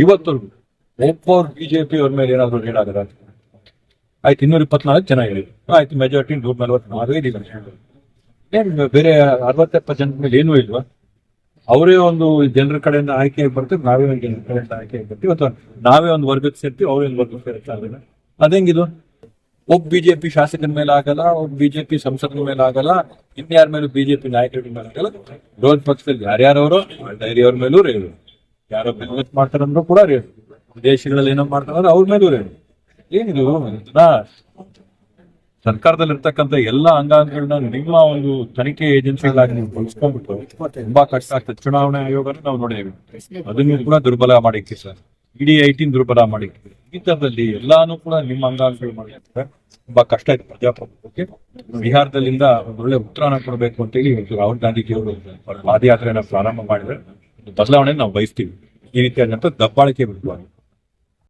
ಇವತ್ತವರೆಗೂ ಒಬ್ಬರು ಬಿಜೆಪಿ ಅವ್ರ ಮೇಲೆ ಏನಾದ್ರು ಆಗದ? ಆಯ್ತು, ಇನ್ನೂರ ಇಪ್ಪತ್ನಾಲ್ಕು ಜನ ಆಯ್ತು ಮೆಜಾರಿಟಿ ನೂರ ನಲವತ್ನಾಲ್ಕು ಇದಿಲ್ಲ ಏನು, ಬೇರೆ ಅರವತ್ತೆಪ್ಪತ್ತು ಜನದ ಮೇಲೆ ಏನೂ ಇಲ್ವಾ? ಅವರೇ ಒಂದು ಜನರ ಕಡೆಯಿಂದ ಆಯ್ಕೆ ಬರ್ತೀವಿ ನಾವೇ ಒಂದು ಜನರ ಕಡೆಯಿಂದ ಆಯ್ಕೆ ಬರ್ತೀವಿ. ಅಥವಾ ನಾವೇ ಒಂದು ವರ್ಗಕ್ಕೆ ಸೇರ್ತೀವಿ, ಅವರೇ ಒಂದು ವರ್ಗಕ್ಕೆ ಸೇರ್ತಾರೆ ಅದೇಂಗಿದು? ಒಬ್ಬ ಬಿಜೆಪಿ ಶಾಸಕನ ಮೇಲೆ ಆಗಲ್ಲ, ಒಬ್ಬ ಬಿಜೆಪಿ ಸಂಸದನ ಮೇಲೆ ಆಗಲ್ಲ, ಇನ್ಯಾರ ಮೇಲೂ ಬಿಜೆಪಿ ನಾಯಕರ ಮೇಲೆ ಆಗಲ್ಲ. ವಿರೋಧ ಪಕ್ಷದಲ್ಲಿ ಯಾರ್ಯಾರವರು ಡೈರಿ ಮೇಲೂ ಯಾರೋ ಬಿಸ್ನೆಸ್ ಮಾಡ್ತಾರಂದ್ರೂ ಕೂಡ ರೇಟ್ ವಿದೇಶಿಗಳಲ್ಲಿ ಏನೋ ಮಾಡ್ತಾರಂದ್ರೆ ಅವ್ರ ಮೇಲೂ ರೇಟ್ ಏನಿದು? ಸರ್ಕಾರದಲ್ಲಿ ಇರ್ತಕ್ಕಂಥ ಎಲ್ಲ ಅಂಗಾಂಗಗಳನ್ನ ನಿಮ್ಮ ಒಂದು ತನಿಖೆ ಏಜೆನ್ಸಿಗಳಾಗಿ ನೀವು ಬಳಸ್ಕೊಂಡ್ಬಿಟ್ಟು ತುಂಬಾ ಕಷ್ಟ ಆಗ್ತದೆ. ಚುನಾವಣೆ ಆಯೋಗನ ನಾವು ನೋಡೇವಿ ಅದನ್ನು ಕೂಡ ದುರ್ಬಲ ಮಾಡಿಕ್ಕೆ ಸರ್. ಇಡೀ ಐಟಿನ್ ದುರ್ಬಲ ಮಾಡಿಕ್ಕೆ. ಈ ತರದಲ್ಲಿ ಎಲ್ಲಾನು ಕೂಡ ನಿಮ್ಮ ಅಂಗಾಂಗಗಳು ಮಾಡಿರ್ತಾರೆ ತುಂಬಾ ಕಷ್ಟ ಇದೆ ಪ್ರಜಾಪ್ರಭುತ್ವಕ್ಕೆ. ಬಿಹಾರದಲ್ಲಿಂದ ಒಳ್ಳೆ ಉತ್ತರನ ಕೊಡಬೇಕು ಅಂತ ಹೇಳಿ ಇವತ್ತು ರಾಹುಲ್ ಗಾಂಧೀಜಿ ಅವರು ಪಾದಯಾತ್ರೆಯನ್ನ ಪ್ರಾರಂಭ ಮಾಡಿದ್ರೆ ಬದಲಾವಣೆ ನಾವು ಬಯಸ್ತೀವಿ. ಈ ರೀತಿಯಾದಂಥ ದಬ್ಬಾಳಿಕೆ ವಿರುದ್ಧವಾಗಿ